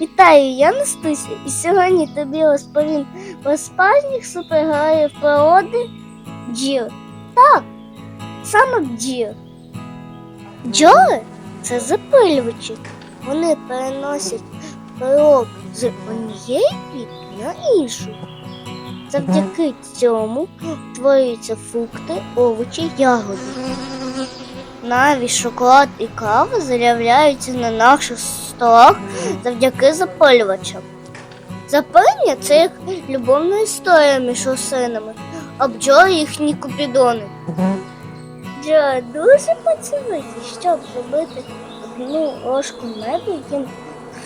Вітаю, я Настуся, і сьогодні тобі розповім про справжніх супергероїв природи бджіл. Так, саме бджіл. Бджоли це запилювачі. Вони переносять пилок з однієї квітки на іншу. Завдяки цьому творюються фрукти, овочі, ягоди. Навіть шоколад і кава з'являються на наших столах завдяки запалювачам. Запалення це як любовна історія між рослинами, а бджоли їхні купідони. Бджоли дуже працьовиті, щоб зробити одну ложку меду, їм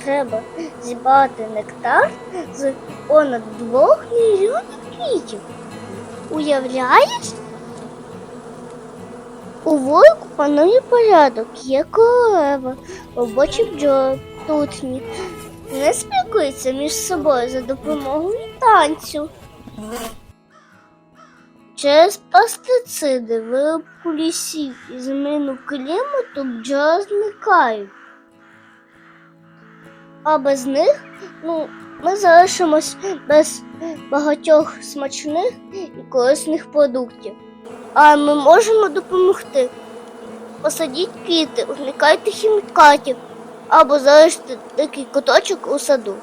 треба зібрати нектар з понад двох мільйонів квітів. Уявляєш? У вулику панує порядок, є королева, робочі бджоли, тутні. Не спілкуються між собою за допомогою танцю. Через пестициди, вирубку лісів і зміну клімату бджоли зникають. А без них ну, ми залишимось без багатьох смачних і корисних продуктів. А ми можемо допомогти. Посадіть квіти, уникайте хімікатів або залиште дикий куточок у саду.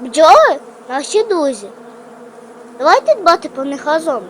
Бджоли наші друзі. Давайте дбати про них разом.